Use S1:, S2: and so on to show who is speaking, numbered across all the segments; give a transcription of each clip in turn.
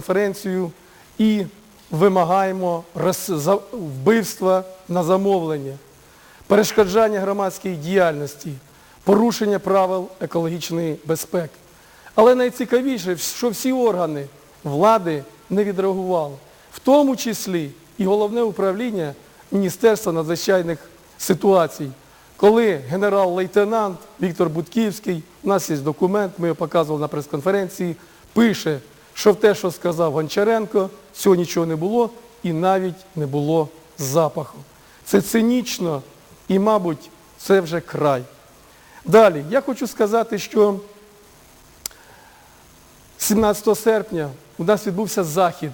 S1: конференцію і вимагаємо вбивства на замовлення, перешкоджання громадській діяльності, порушення правил екологічної безпеки. Але найцікавіше, що всі органи влади не відреагували, в тому числі і головне управління Міністерства надзвичайних ситуацій, коли генерал-лейтенант Віктор Будківський, у нас є документ, ми його показували на прес-конференції, пише, що в те, що сказав Гончаренко, цього нічого не було і навіть не було запаху. Це цинічно і, мабуть, це вже край. Далі, я хочу сказати, що 17 серпня у нас відбувся захід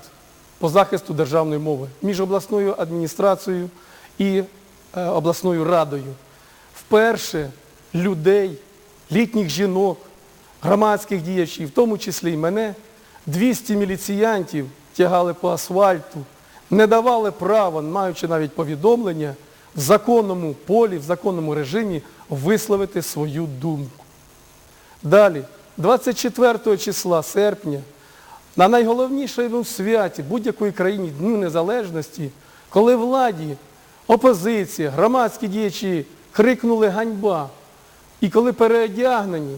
S1: по захисту державної мови між обласною адміністрацією і е, обласною радою. Вперше людей, літніх жінок, громадських діячів, в тому числі і мене, 200 міліціянтів тягали по асфальту, не давали права, маючи навіть повідомлення, в законному полі, в законному режимі висловити свою думку. Далі, 24 числа серпня, на найголовнішому святі будь-якої країні Дню Незалежності, коли владі, опозиція, громадські діячі крикнули ганьба, і коли переодягнені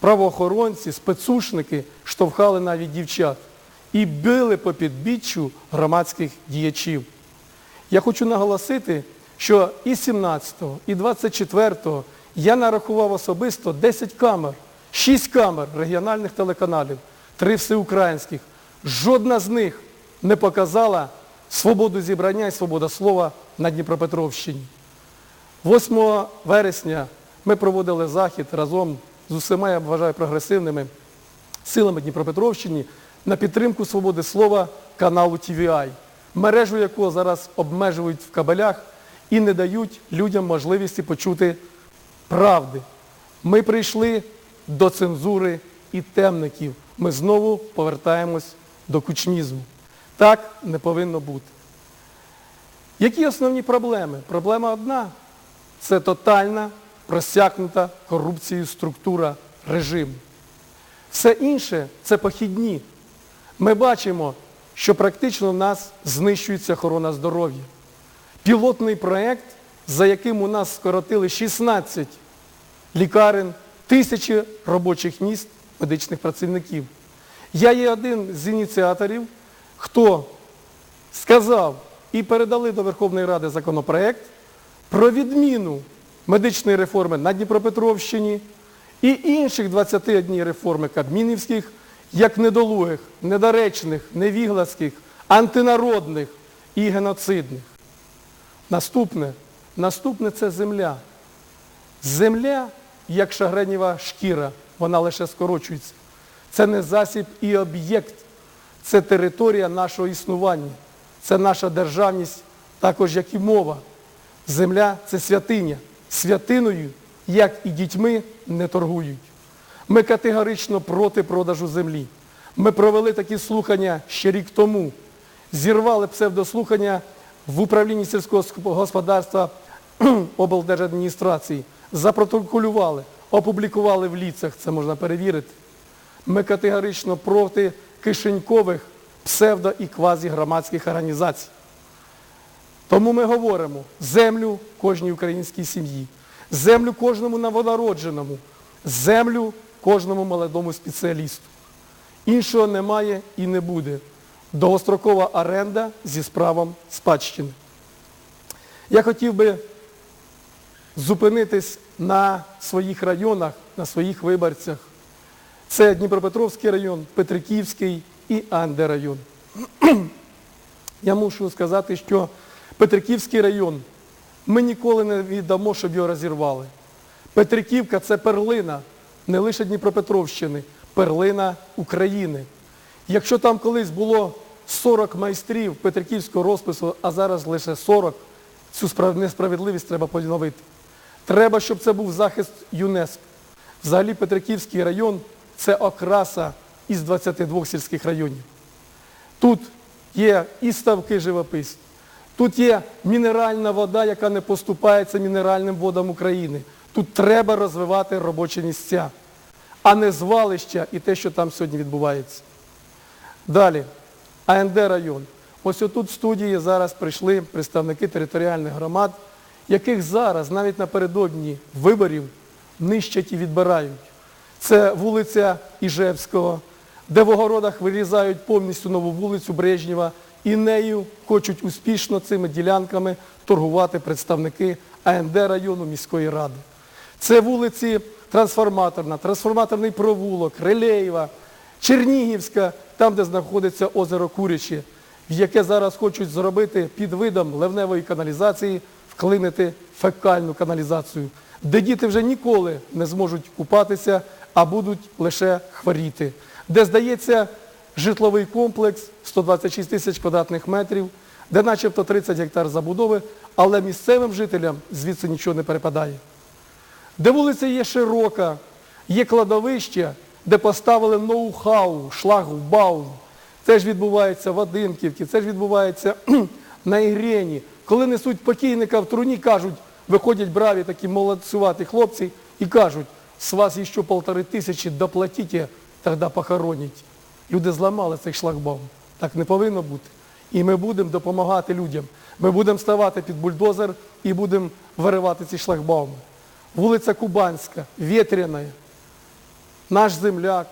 S1: правоохоронці, спецушники штовхали навіть дівчат і били по підбіччю громадських діячів. Я хочу наголосити, що і 17-го, і 24-го я нарахував особисто 10 камер, 6 камер регіональних телеканалів, 3 всеукраїнських. Жодна з них не показала свободу зібрання і свободу слова на Дніпропетровщині. 8 вересня ми проводили захід разом з усіма, я вважаю, прогресивними силами Дніпропетровщини на підтримку свободи слова каналу TVI, мережу якого зараз обмежують в кабелях і не дають людям можливості почути правди. Ми прийшли до цензури і темників. Ми знову повертаємось до кучмізму. Так не повинно бути. Які основні проблеми? Проблема одна це тотальна, просякнута корупцією структура режиму. Все інше це похідні. Ми бачимо, що практично в нас знищується охорона здоров'я. Пілотний проєкт, за яким у нас скоротили 16 лікарень, тисячі робочих місць медичних працівників. Я є один з ініціаторів, хто сказав і передали до Верховної Ради законопроект про відміну медичної реформи на Дніпропетровщині і інших 21 реформи кабмінівських, як недолугих, недоречних, невіглаських, антинародних і геноцидних. Наступне, наступне це земля. Земля, як шагреніва шкіра, вона лише скорочується. Це не засіб і об'єкт, це територія нашого існування, це наша державність, також як і мова. Земля це святиня. Святиною, як і дітьми, не торгують. Ми категорично проти продажу землі. Ми провели такі слухання ще рік тому. Зірвали псевдослухання в управлінні сільського господарства облдержадміністрації, запротоколювали, опублікували в ліцях, це можна перевірити. Ми категорично проти кишенькових псевдо- і квазігромадських організацій. Тому ми говоримо землю кожній українській сім'ї, землю кожному новонародженому, землю кожному молодому спеціалісту. Іншого немає і не буде. Довгострокова оренда зі справом спадщини. Я хотів би зупинитись на своїх районах, на своїх виборцях. Це Дніпропетровський район, Петриківський і Андерайон. Я мушу сказати, що Петриківський район ми ніколи не віддамо, щоб його розірвали. Петриківка це перлина не лише Дніпропетровщини, перлина України. Якщо там колись було 40 майстрів Петриківського розпису, а зараз лише 40, цю несправедливість треба поновити. Треба, щоб це був захист ЮНЕСКО. Взагалі Петриківський район це окраса із 22 сільських районів. Тут є і ставки живописні, тут є мінеральна вода, яка не поступається мінеральним водам України. Тут треба розвивати робочі місця, а не звалища і те, що там сьогодні відбувається. Далі. АНД район. Ось отут в студії зараз прийшли представники територіальних громад, яких зараз, навіть напередодні виборів, нищать і відбирають. Це вулиця Іжевського, де в огородах вирізають повністю нову вулицю Брежнєва і нею хочуть успішно цими ділянками торгувати представники АНД району міської ради. Це вулиці Трансформаторна, Трансформаторний провулок, Релеєва, Чернігівська, там, де знаходиться озеро Куряче, в яке зараз хочуть зробити під видом ливневої каналізації, вклинити фекальну каналізацію, де діти вже ніколи не зможуть купатися, а будуть лише хворіти. Де, здається, житловий комплекс 126 тисяч квадратних метрів, де начебто 30 гектар забудови, але місцевим жителям звідси нічого не перепадає де вулиця є широка, є кладовище, де поставили ноу-хау, шлагбаум. Це ж відбувається в Одинківці, це ж відбувається на Ігрені. Коли несуть покійника в труні, кажуть, виходять браві такі молодцюваті хлопці і кажуть, з вас ще полтори тисячі доплатіть, тоді похоронять. Люди зламали цей шлагбаум. Так не повинно бути. І ми будемо допомагати людям. Ми будемо ставати під бульдозер і будемо виривати ці шлагбауми. Вулиця Кубанська, Вєтряна, наш земляк,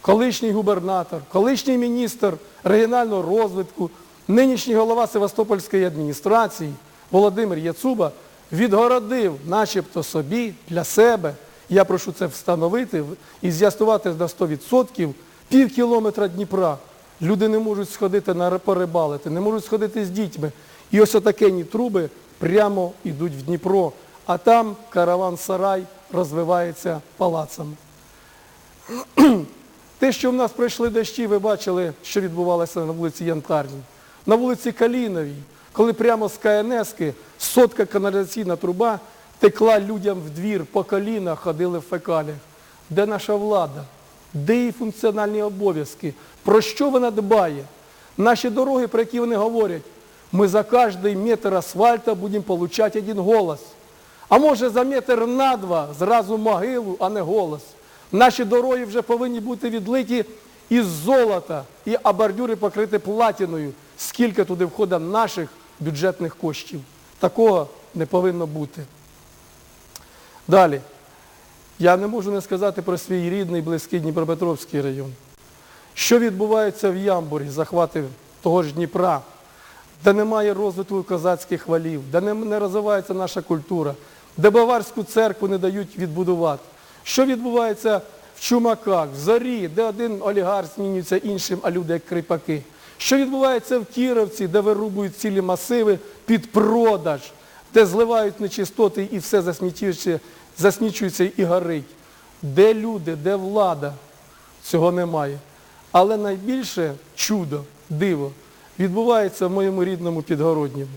S1: колишній губернатор, колишній міністр регіонального розвитку, нинішній голова Севастопольської адміністрації Володимир Яцуба відгородив начебто собі для себе, я прошу це встановити і з'ясувати на 100%, пів кілометра Дніпра. Люди не можуть сходити на порибалити, не можуть сходити з дітьми. І ось отакені труби прямо йдуть в Дніпро, а там караван-сарай розвивається палацами. Те, що в нас пройшли дощі, ви бачили, що відбувалося на вулиці Янтарній. На вулиці Каліновій, коли прямо з КНСки сотка каналізаційна труба текла людям в двір, по коліна ходили в фекаліях. Де наша влада? Де її функціональні обов'язки? Про що вона дбає? Наші дороги, про які вони говорять, ми за кожний метр асфальта будемо отримати один голос. А може за метр на два зразу могилу, а не голос. Наші дороги вже повинні бути відлиті із золота і а бордюри покриті платіною. Скільки туди входить наших бюджетних коштів. Такого не повинно бути. Далі. Я не можу не сказати про свій рідний, близький Дніпропетровський район. Що відбувається в Ямбурі, захвати того ж Дніпра, де немає розвитку козацьких валів, де не, розвивається наша культура, де Баварську церкву не дають відбудувати. Що відбувається в Чумаках, в Зорі, де один олігарх змінюється іншим, а люди як кріпаки. Що відбувається в Кіровці, де вирубують цілі масиви під продаж, де зливають нечистоти і все засмічується, засмічується і горить. Де люди, де влада? Цього немає. Але найбільше чудо, диво відбувається в моєму рідному підгородньому.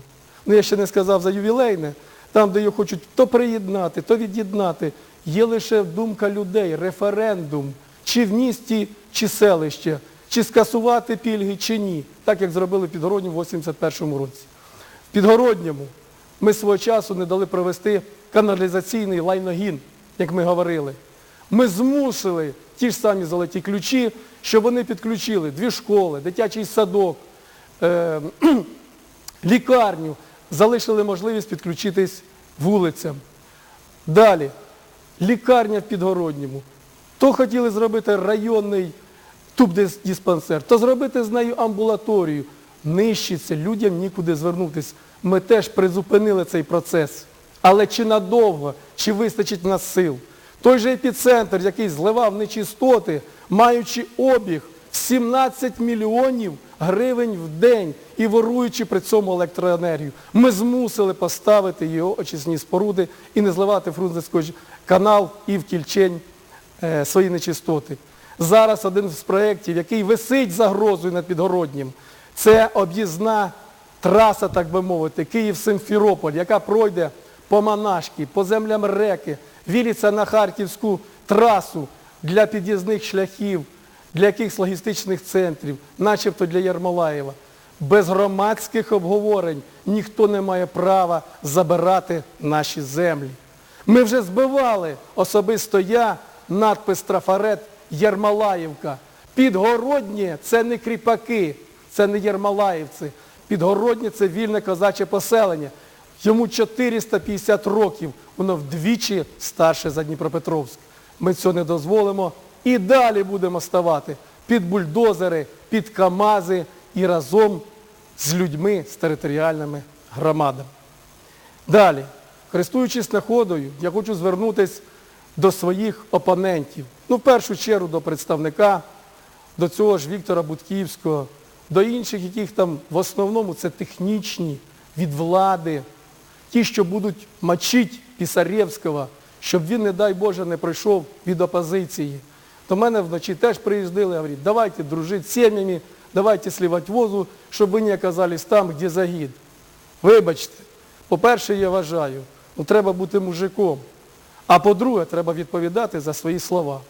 S1: Ну, я ще не сказав за ювілейне, там, де його хочуть то приєднати, то від'єднати. Є лише думка людей, референдум, чи в місті, чи селище, чи скасувати пільги, чи ні, так як зробили в Підгородньому в 81-му році. В Підгородньому ми свого часу не дали провести каналізаційний лайногін, як ми говорили. Ми змусили ті ж самі золоті ключі, щоб вони підключили дві школи, дитячий садок, е, лікарню, залишили можливість підключитись вулицям. Далі, лікарня в Підгородньому. То хотіли зробити районний тубдиспансер, то зробити з нею амбулаторію. Нищиться, людям нікуди звернутися. Ми теж призупинили цей процес. Але чи надовго, чи вистачить нас сил? Той же епіцентр, який зливав нечистоти, маючи обіг 17 мільйонів гривень в день і воруючи при цьому електроенергію. Ми змусили поставити його очисні споруди і не зливати Фрунзенський канал і в Кільчень е, свої нечистоти. Зараз один з проєктів, який висить загрозою над Підгороднім, це об'їзна траса, так би мовити, Київ-Симферополь, яка пройде по Монашки, по землям реки, вілиться на Харківську трасу для під'їзних шляхів, для якихось логістичних центрів, начебто для Ярмолаєва. Без громадських обговорень ніхто не має права забирати наші землі. Ми вже збивали особисто я надпис Трафарет Ярмолаївка Підгороднє це не кріпаки, це не єрмалаївці. Підгороднє це вільне козаче поселення. Йому 450 років, воно вдвічі старше за Дніпропетровськ. Ми цього не дозволимо і далі будемо ставати під бульдозери, під КАМАЗи і разом з людьми, з територіальними громадами. Далі, користуючись находою, я хочу звернутися до своїх опонентів. Ну, в першу чергу до представника, до цього ж Віктора Будківського, до інших, яких там в основному це технічні, від влади, ті, що будуть мочити Пісарєвського, щоб він, не дай Боже, не прийшов від опозиції. До мене вночі теж приїздили, говорять, давайте дружити з сім'ями, давайте сливати возу, щоб ви не оказались там, де загід. Вибачте, по-перше, я вважаю, ну, треба бути мужиком. А по-друге, треба відповідати за свої слова.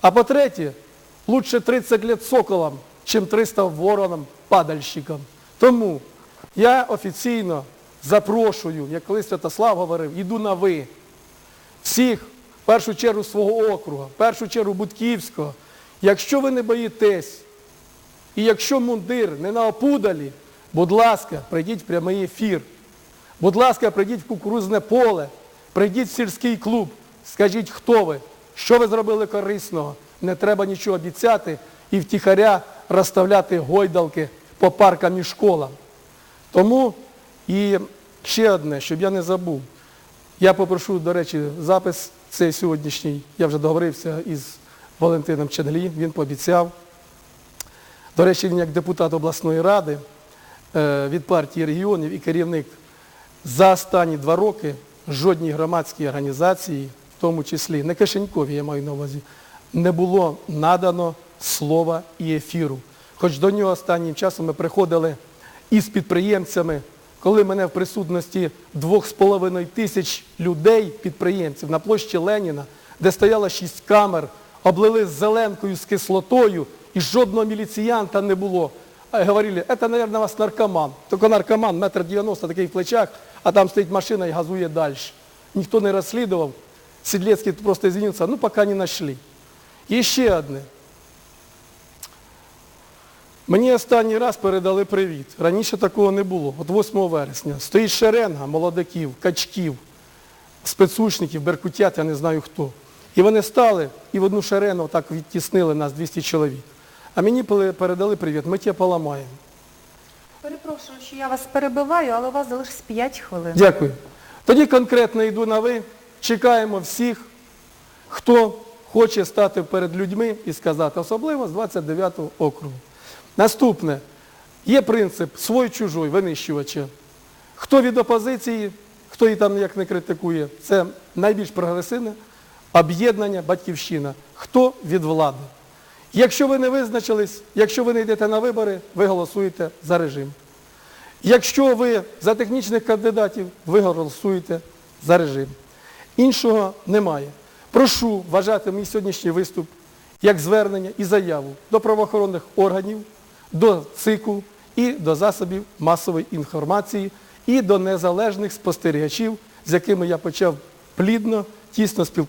S1: А по-третє, лучше 30 лет соколам, чим 300 воронам, падальщикам. Тому я офіційно запрошую, як колись Святослав говорив, іду на ви. Всіх, в першу чергу свого округа, в першу чергу Будківського. Якщо ви не боїтесь, і якщо мундир не на опудалі, будь ласка, прийдіть в прямий ефір. Будь ласка, прийдіть в кукурузне поле, прийдіть в сільський клуб, скажіть, хто ви, що ви зробили корисного. Не треба нічого обіцяти і втіхаря розставляти гойдалки по паркам і школам. Тому і ще одне, щоб я не забув. Я попрошу, до речі, запис цей сьогоднішній. Я вже договорився із Валентином Ченглі, він пообіцяв. До речі, він як депутат обласної ради е, від партії регіонів і керівник за останні два роки жодній громадській організації, в тому числі не Кишенькові, я маю на увазі, не було надано слова і ефіру. Хоч до нього останнім часом ми приходили із підприємцями, коли мене в присутності двох з половиною тисяч людей, підприємців, на площі Леніна, де стояло шість камер, облили з зеленкою, з кислотою, і жодного міліціянта не було. Говорили, це, мабуть, у вас наркоман. Тільки наркоман, метр дев'яносто, такий в плечах, а там стоїть машина і газує далі. Ніхто не розслідував. Сідлецький просто извинився, ну поки не знайшли. І ще одне. Мені останній раз передали привіт. Раніше такого не було. От 8 вересня. Стоїть шеренга молодиків, качків, спецучників, беркутят, я не знаю хто. І вони стали і в одну шерену так відтіснили нас 200 чоловік. А мені передали привіт, ми тебе поламаємо.
S2: Перепрошую, що я вас перебиваю, але у вас залишилось 5 хвилин.
S1: Дякую. Тоді конкретно йду на ви. Чекаємо всіх, хто хоче стати перед людьми і сказати, особливо з 29-го округу. Наступне. Є принцип свой-чужой, винищувача. Хто від опозиції, хто її там як не критикує, це найбільш прогресивне об'єднання батьківщина. Хто від влади. Якщо ви не визначились, якщо ви не йдете на вибори, ви голосуєте за режим. Якщо ви за технічних кандидатів, ви голосуєте за режим. Іншого немає. Прошу вважати мій сьогоднішній виступ як звернення і заяву до правоохоронних органів, до ЦИКу і до засобів масової інформації, і до незалежних спостерігачів, з якими я почав плідно, тісно спілкуватися.